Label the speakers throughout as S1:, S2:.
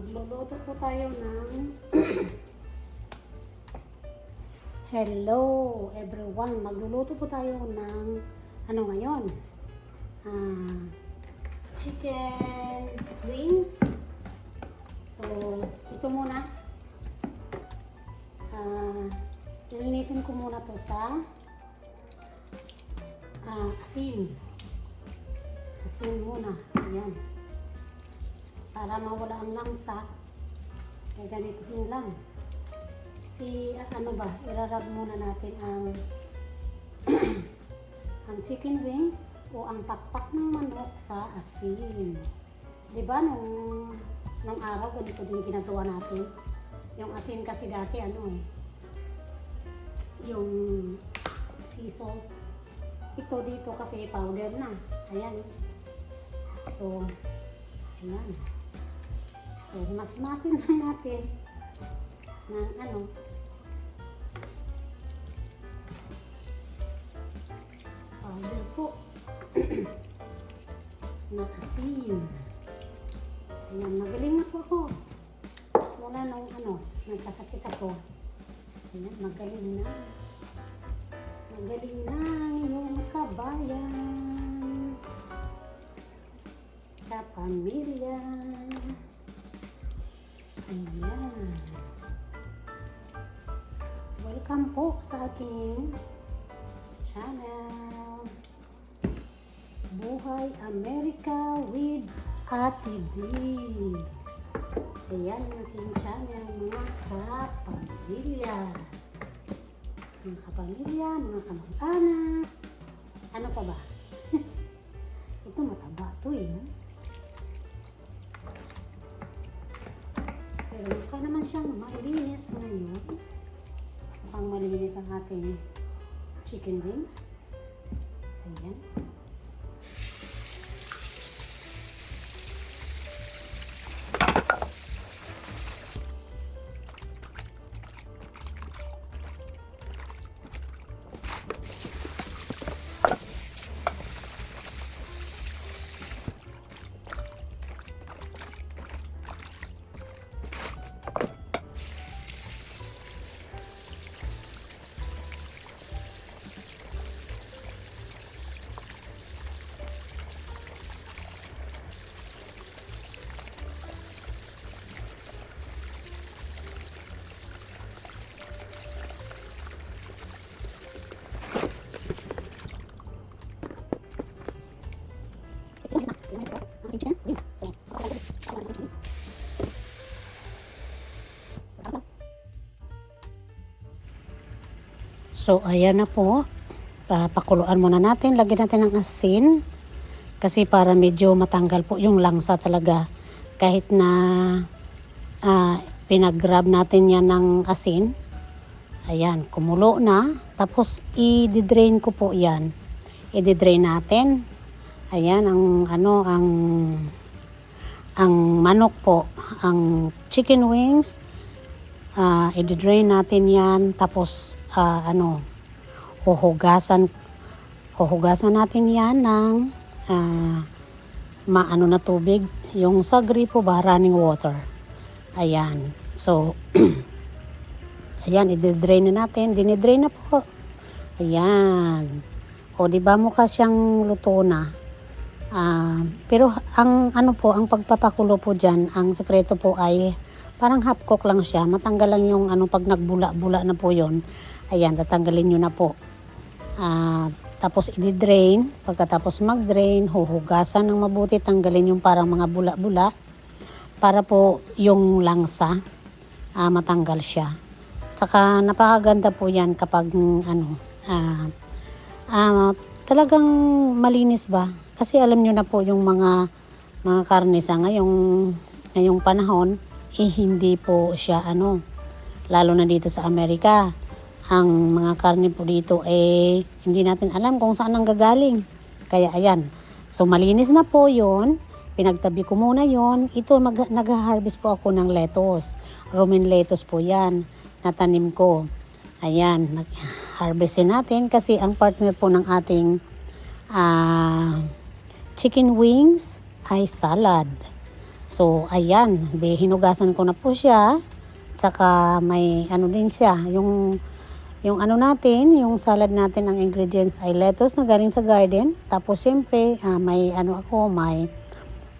S1: Magluluto po tayo ng Hello everyone. Magluluto po tayo ng ano ngayon? Ah, chicken wings. So, ito muna. Ah, nilinisin ko muna to sa ah, asin. Asin muna. Ayan para mawala ang langsa, eh ganito yun lang. I, ano ba, irarab muna natin ang ang chicken wings o ang pakpak ng manok sa asin. Di ba nung, nung araw ganito din ginagawa natin? Yung asin kasi dati ano eh, yung salt. Ito dito kasi powder na. Ayan. So, ayan. So, mas-masin lang natin ng ano, powder po na asin. Ayan, magaling na po ako. Mula nung ano, nagkasakit ako. Ayan, magaling na. Magaling na iyong kabayan. Kapamilya. Ayan. Welcome po sa aking channel. Buhay Amerika with Ate D. Ayan ang aking channel, mga kapamilya. Mga kapamilya, mga kamag-anak. Ano pa ba? Ito mataba to eh. no? Naman siyang malinis ngayon. Mukhang malinis ang ating chicken wings. Ayan. So, ayan na po. Papakuluan muna natin. Lagyan natin ng asin. Kasi para medyo matanggal po yung langsa talaga. Kahit na ah, pinag-grab natin yan ng asin. Ayan, kumulo na. Tapos, i-drain ko po yan. I-drain natin. Ayan, ang ano, ang ang manok po, ang chicken wings, ah i-drain natin yan. Tapos, ah, ano, huhugasan, huhugasan natin yan ng ah, maano na tubig. Yung sa gripo ba, running water. Ayan. So, ayan, i-drain na natin. Dinidrain na po. Ayan. O, di ba mukha siyang luto na? Ah, pero ang ano po, ang pagpapakulo po diyan, ang sekreto po ay parang half cook lang siya. Matanggal lang yung ano pag nagbula-bula na po 'yon. Ayan, tatanggalin niyo na po. Ah, tapos i-drain. Pagkatapos mag-drain, huhugasan ng mabuti, tanggalin yung parang mga bula-bula para po yung langsa ah, matanggal siya. Saka napakaganda po 'yan kapag mm, ano ah, ah, talagang malinis ba? Kasi alam nyo na po yung mga mga karne sa ngayong ngayong panahon eh hindi po siya ano lalo na dito sa Amerika. Ang mga karne po dito eh hindi natin alam kung saan ang gagaling. Kaya ayan. So malinis na po yon pinagtabi ko muna yon ito mag, nag-harvest po ako ng lettuce. Romaine lettuce po yan natanim ko. Ayan nag-harvestin natin kasi ang partner po ng ating ah chicken wings ay salad. So, ayan, di hinugasan ko na po siya. Tsaka may ano din siya, yung yung ano natin, yung salad natin, ang ingredients ay lettuce na galing sa garden. Tapos siyempre, ah, may ano ako, may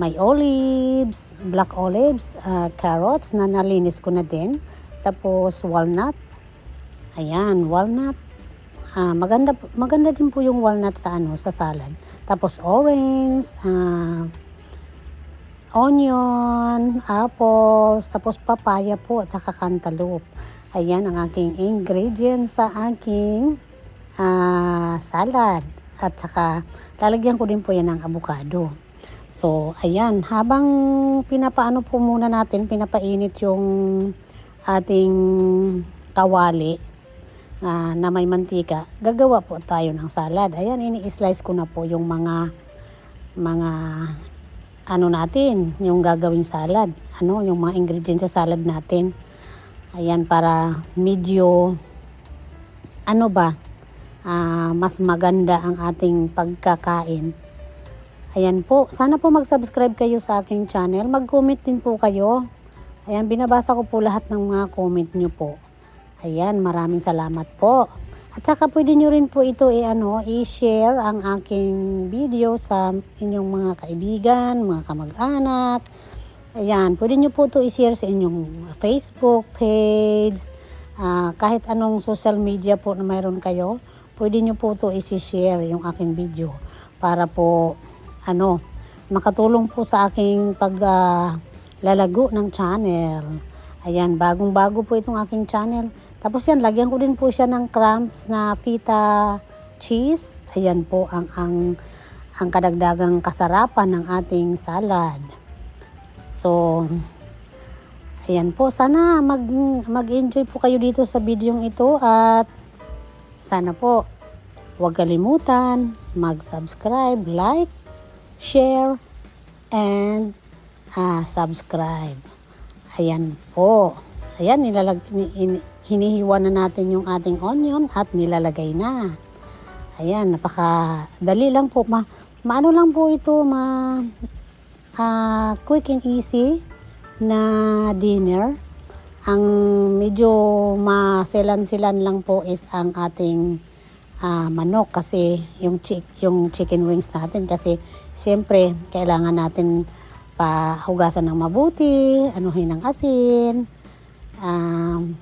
S1: may olives, black olives, ah, carrots na nalinis ko na din. Tapos walnut. Ayan, walnut. Ah, maganda maganda din po yung walnut sa ano sa salad. Tapos orange, ah, onion, apples, tapos papaya po at saka cantaloupe. Ayan ang aking ingredients sa aking ah, salad. At saka lalagyan ko din po yan ng avocado. So, ayan, habang pinapaano po muna natin, pinapainit yung ating kawali ah, na may mantika, gagawa po tayo ng salad. Ayan, ini-slice ko na po yung mga mga ano natin, yung gagawing salad. Ano, yung mga ingredients sa salad natin. Ayan, para medyo ano ba, ah, mas maganda ang ating pagkakain. Ayan po, sana po mag-subscribe kayo sa aking channel. Mag-comment din po kayo. Ayan, binabasa ko po lahat ng mga comment nyo po. Ayan, maraming salamat po. At saka pwede nyo rin po ito i-ano, i-share ang aking video sa inyong mga kaibigan, mga kamag-anak. Ayan, pwede nyo po ito i-share sa inyong Facebook page, ah, kahit anong social media po na mayroon kayo, pwede nyo po ito i-share yung aking video para po ano, makatulong po sa aking pag ah, lalago ng channel. Ayan, bagong-bago po itong aking channel. Tapos yan, lagyan ko din po siya ng crumbs na feta cheese. Ayan po ang ang ang kadagdagang kasarapan ng ating salad. So, ayan po. Sana mag, mag-enjoy po kayo dito sa video ito at sana po huwag kalimutan mag-subscribe, like, share, and ah, subscribe. Ayan po. Ayan, nilalag, ni- in- hinihiwa na natin yung ating onion at nilalagay na. Ayan, napaka-dali lang po. Ma, maano lang po ito, ma, ah, quick and easy na dinner. Ang medyo maselan-silan lang po is ang ating ah, manok kasi yung chick, yung chicken wings natin kasi siyempre kailangan natin pahugasan ng mabuti, anuhin ng asin, um,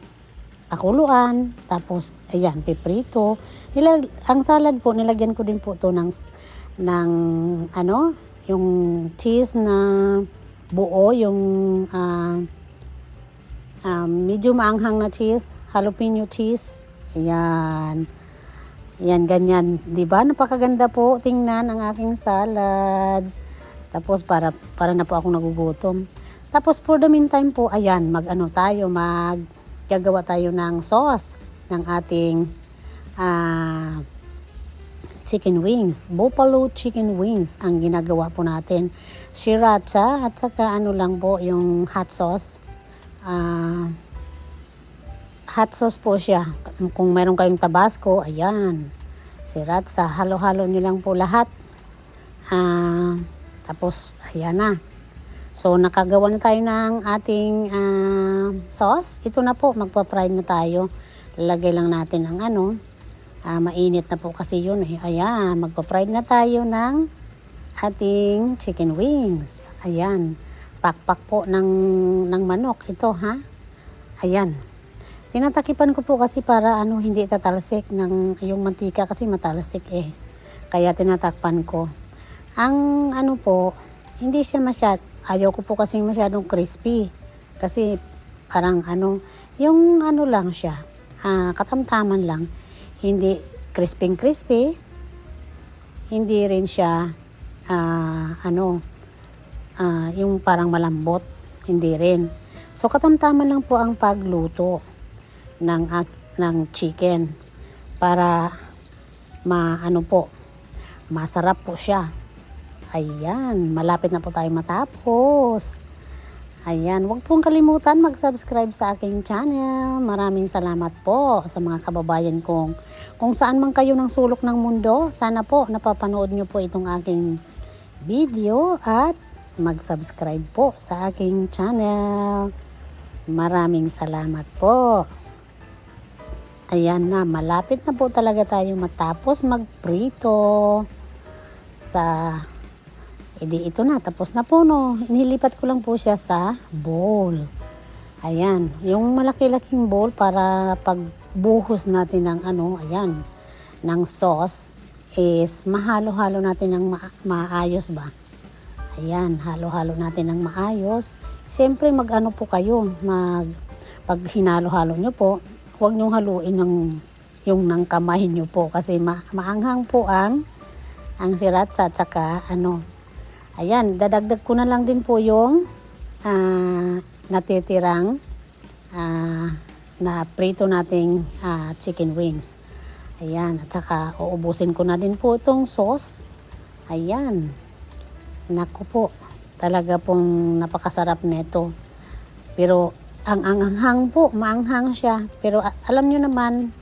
S1: pakuluan, tapos ayan, piprito. Nilag, ang salad po, nilagyan ko din po to ng, ng ano, yung cheese na buo, yung ah, um, medyo maanghang na cheese, jalapeno cheese. Ayan. Yan, ganyan. Ba? Napakaganda po. Tingnan ang aking salad. Tapos para, para na po ako nagugutom. Tapos for the meantime po, ayan, mag-ano tayo, mag gagawa tayo ng sauce ng ating ah, chicken wings. Buffalo chicken wings ang ginagawa po natin. Sriracha at saka ano lang po yung hot sauce. Ah, hot sauce po siya. Kung meron kayong tabasco, ayan. Sriracha, halo-halo nyo lang po lahat. Ah, tapos, ayan na. So, nakagawa na tayo ng ating ah, sauce. Ito na po, magpa-fry na tayo. Lalagay lang natin ng ano. Ah, mainit na po kasi yun eh. Ayan, magpa-fry na tayo ng ating chicken wings. Ayan, pakpak po ng, ng manok. Ito ha. Ayan. Tinatakipan ko po kasi para ano hindi tatalsik ng yung mantika kasi matalsik eh. Kaya tinatakpan ko. Ang ano po, hindi siya masyad, ayaw ko po kasi masyadong crispy. Kasi parang ano, yung ano lang siya, ah, katamtaman lang. Hindi crispy crispy, hindi rin siya ah, ano, ah, yung parang malambot, hindi rin. So katamtaman lang po ang pagluto ng ak- ng chicken para maano po masarap po siya. Ayan, malapit na po tayo matapos. Ayan, huwag pong kalimutan mag-subscribe sa aking channel. Maraming salamat po sa mga kababayan kong kung saan man kayo ng sulok ng mundo. Sana po napapanood nyo po itong aking video at mag-subscribe po sa aking channel. Maraming salamat po. Ayan na, malapit na po talaga tayo matapos magprito sa edi ito na, tapos na po no. Inilipat ko lang po siya sa bowl. Ayan, yung malaki-laking bowl para pagbuhos natin ng ano, ayan, ng sauce is mahalo-halo natin ng ma- maayos ba? Ayan, halo-halo natin ng maayos. Siyempre mag-ano po kayo, mag pag hinalo-halo nyo po, huwag nyo haluin ng yung ng kamay nyo po kasi ma- maanghang po ang ang siratsa at saka ano. Ayan, dadagdag ko na lang din po yung ah, natitirang ah, na prito nating ah, chicken wings. Ayan, at saka uubusin ko na din po itong sauce. Ayan. Naku po, talaga pong napakasarap nito. Pero ang anghang po, maanghang siya. Pero alam nyo naman,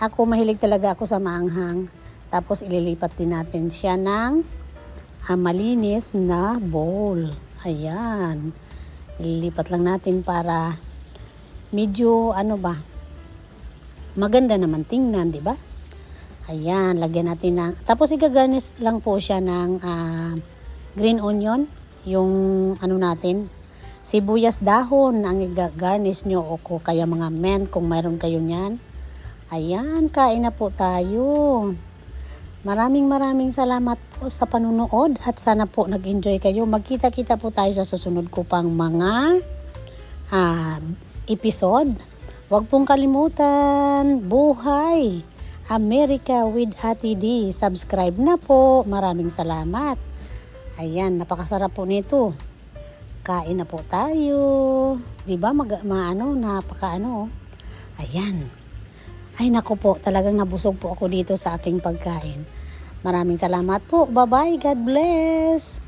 S1: ako mahilig talaga ako sa maanghang. Tapos ililipat din natin siya ng ah, malinis na bowl. Ayan. Ililipat lang natin para medyo ano ba, maganda naman tingnan, di ba? Ayan, lagyan natin ng... Tapos igagarnish lang po siya ng ah, green onion, yung ano natin, sibuyas dahon ang i-garnish nyo o ko kaya mga men kung mayroon kayo niyan. Ayan, kain na po tayo. Maraming maraming salamat po sa panunood at sana po nag-enjoy kayo. Magkita-kita po tayo sa susunod ko pang mga ah, episode. Huwag pong kalimutan, buhay! America with Ate D. Subscribe na po. Maraming salamat. Ayan, napakasarap po nito. Kain na po tayo. 'Di ba? Mag maano, napakaano. oh. Ayan. Ay nako po, talagang nabusog po ako dito sa aking pagkain. Maraming salamat po. Bye-bye. God bless.